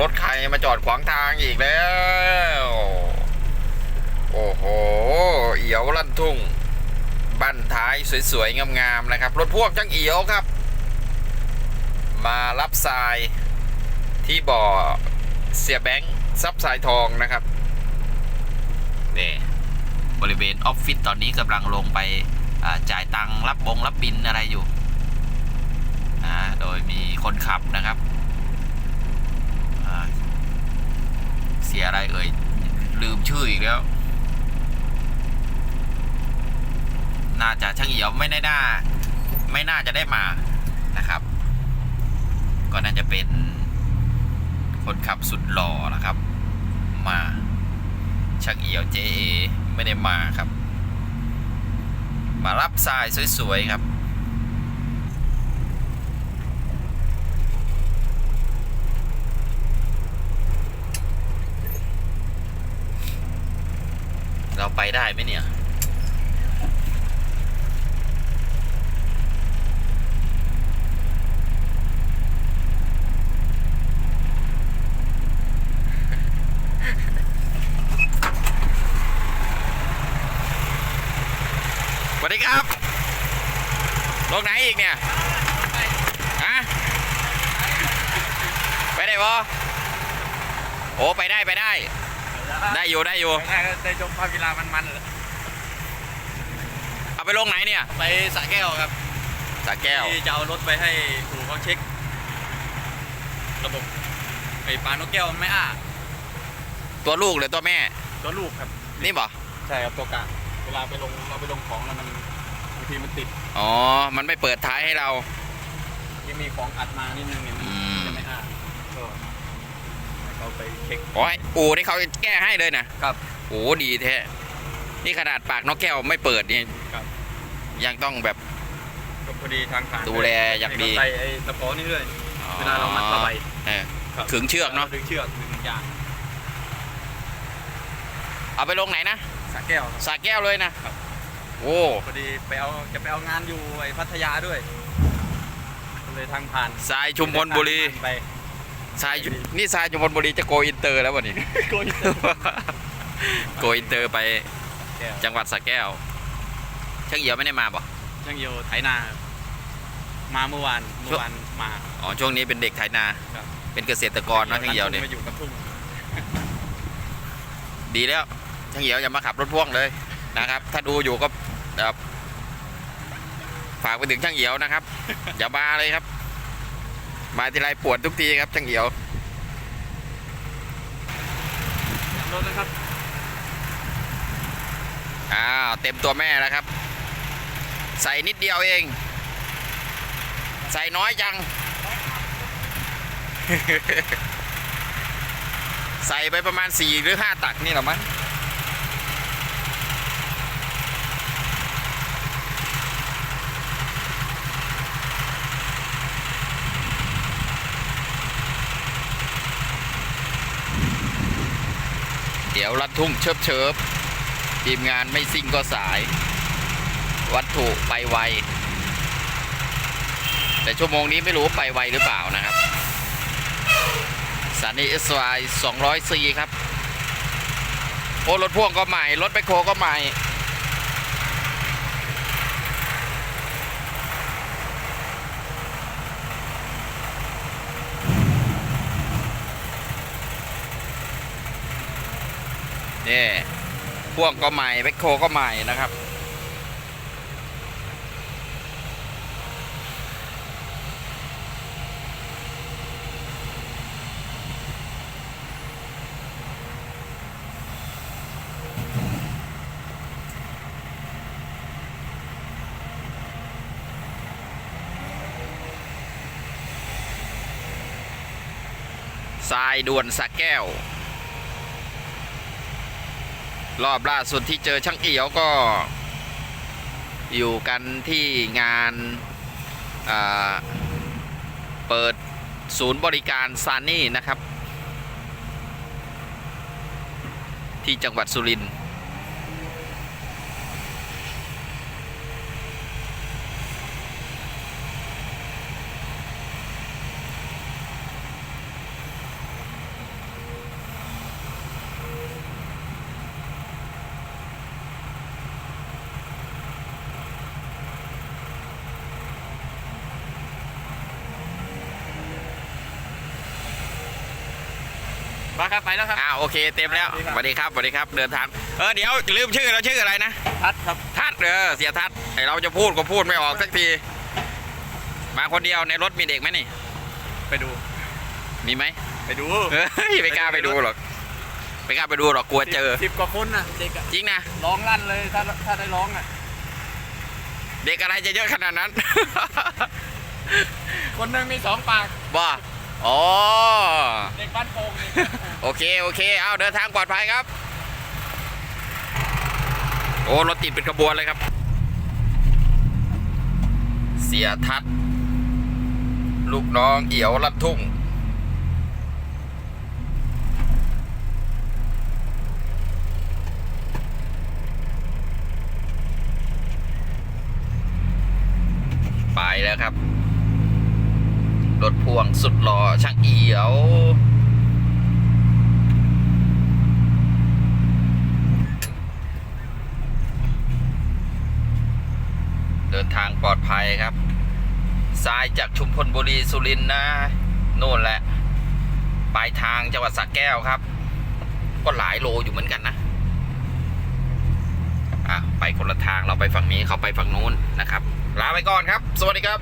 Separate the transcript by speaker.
Speaker 1: รถใครมาจอดขวางทางอีกแล้ว โอ้โห เอียวลั่นทุ่ง บั้นท้ายสวยๆ งามๆ นะครับ รถพ่วงจังเอียวครับ มารับทรายที่บ่อเสียแบงค์ซับทรายทองนะครับนี่บริเวณออฟฟิศตอนนี้กำลังลงไปจ่ายตังค์รับบงรับบินอะไรอยู่นะโดยมีคนขับนะครับอ่า เสียอะไรเอ่ย ลืมชื่ออีกแล้ว น่าจะช่างเหี่ยวไม่ได้น่า ไม่น่าจะได้มานะครับ ก็น่าจะเป็นคนขับสุดหล่อนะครับ มาช่างเอี่ยวเจเอไม่ได้มาครับ มารับทรายสวยๆครับ เราไปได้ไหมเนี่ย สวัสดีครับ ลงไหนอีกเนี่ย ฮะ ไปได้ปะโอ้ ไปได้ไปได้ ได้อยู่ได้อยู่
Speaker 2: ได้ได้ชมภาพกีฬามันๆเลย
Speaker 1: เอาไปลงไหนเนี่ย
Speaker 2: ไปสระแก้วครับ
Speaker 1: สาแก้ว
Speaker 2: ที่จะเอารถไปให้อู่เขาเช็ค ระบบไอ้ปลานกแก้วมันไม่อ้า
Speaker 1: ตัวลูกหรือตัวแม่
Speaker 2: ตัวลูกครับ
Speaker 1: นี่บ่
Speaker 2: ใช่ครับตัวกลางเวลาไปลงเราไปลงของแล้วมันบางทีมันติด
Speaker 1: อ๋อ มันไม่เปิดท้ายให้เรา
Speaker 2: ยังมีของอัดมานิดนึงเนี่ยมัน
Speaker 1: อืม
Speaker 2: จะไม่อ้าก็ให้ เขาไปเช็ค
Speaker 1: โอ้ยอูนี่เขาแก้ให้เลยนะครับ โอ้ดีแท้ นี่ขนาดปากนกแก้วไม่เปิดนี่
Speaker 2: ครับ
Speaker 1: ยังต้องแบบ
Speaker 2: ก็พอดีทางผ่าน
Speaker 1: ดูแลอย่างดี
Speaker 2: ให้เขาใส่ไอ้ตะขอนี่ด้วยเวลาเรามัดผ้าใบ
Speaker 1: เออ
Speaker 2: ครับ
Speaker 1: ขึงเชือกเนาะ
Speaker 2: ดึงเชือกดึงยาง
Speaker 1: เอาไปลงไหนนะ
Speaker 2: สระแก้วครับ
Speaker 1: สาแก้วเลยนะ
Speaker 2: ครับ
Speaker 1: โอ้
Speaker 2: พอดีไปเอาจะไปเอางานอยู่ไอ้พัทยาด้วยก็เลยทางผ่าน
Speaker 1: ทรายชุมพลบุรี
Speaker 2: ไป
Speaker 1: ทรายนี่ทรายชุมพลบุรีจะโกอินเตอร์แล้ววันนี้
Speaker 2: โกย
Speaker 1: โกอินเตอร์ไป
Speaker 2: แก้ว
Speaker 1: จังหวัดสระแก้วช่างเหี่ยวไม่ได้มาบ่
Speaker 2: ช่างเยียวไถนาครับมาเมื่อวานเมื่อวานมา
Speaker 1: อ๋อช่วงนี้เป็นเด็กไถนา
Speaker 2: ครับ
Speaker 1: เป็นเกษตรกรเนาะช่างเหี่ยวเนี่ย
Speaker 2: มาอยู่กับทุ่ง
Speaker 1: ดีแล้วช่างเหี่ยวอย่ามาขับรถพ่วงเลยนะครับ ถ้าดูอยู่ก็แบบฝากไปถึงช่างเหี่ยวนะครับ อย่ามาเลยครับ มาทีไรปวดทุกทีครับช่างเหี่ยว
Speaker 2: รถนะครับ
Speaker 1: อ้าว เต็มตัวแม่แล้วครับ ใส่นิดเดียวเอง ใส่น้อยจัง ใส่ไปประมาณ 4 หรือ 5 ตักนี่หรอมั้ง เดี๋ยวรัดทุ่งเชิบเชิบทีมงานไม่ซิ่งก็สาย วัตถุไปไว แต่ชั่วโมงนี้ไม่รู้ไปไวหรือเปล่านะครับสถานีเอสไวสองร้อยซีครับ โอ้รถพ่วงก็ใหม่ รถไปโคก็ใหม่ นี่พ่วงก็ใหม่แบคโคก็ใหม่นะครับ ทรายด่วนสระแก้ว รอบล่าสุดที่เจอช่างเอียวก็ อยู่กันที่งานาเปิดศูนย์บริการซานี่นะครับ ที่จังหวัดสุรินทร์
Speaker 2: มาครับไปแล้วครับ
Speaker 1: อ่าโอเคเต็มแล้วสวัสดีครับสวัสดีครับเดินทางเออเดี๋ยวลืมชื่อเราชื่ออะไรนะ
Speaker 2: ทัดครับ
Speaker 1: ทัดเออเสียทัดไอเราจะพูดก็พูดไม่ออกสักที มาคนเดียวในรถมีเด็กไหมนี่
Speaker 2: ไปดู
Speaker 1: มีไหม
Speaker 2: ไปดู
Speaker 1: เฮ้ยไม่กล้าไปดูหรอกไม่กล้าไปดูหรอกกลัวเจอ
Speaker 2: สิบกว่าคนน่ะเด็กอะ
Speaker 1: จริงนะ
Speaker 2: ร้องลั่นเลยถ้าถ้าได้ร้องอะ
Speaker 1: เด็กอะไรจะเยอะขนาดนั้น
Speaker 2: คนหนึงมีสองปาก
Speaker 1: บ้า อ๋อ
Speaker 2: เด็กบ้านโป่งนี่
Speaker 1: โอเค โอเค เอาเดินทางปลอดภัยครับ โอ้ รถติดเป็นขบวนเลยครับ เสียทัศน์ลูกน้องเอี่ยวลัดทุ่ง ไปแล้วครับร ถพ่วงสุดหล่อช่างเอียวเดินทางปลอดภัยครับ ซ้ายจากชุมพลบุรีสุรินทร์นะโน่นแหละ ปลายทางจังหวัดสระแก้วครับ ก็หลายโลอยู่เหมือนกันนะ อะ ไปคนละทางเราไปฝั่งนี้เขาไปฝั่งนู้นนะครับ ลาไปก่อนครับ สวัสดีครับ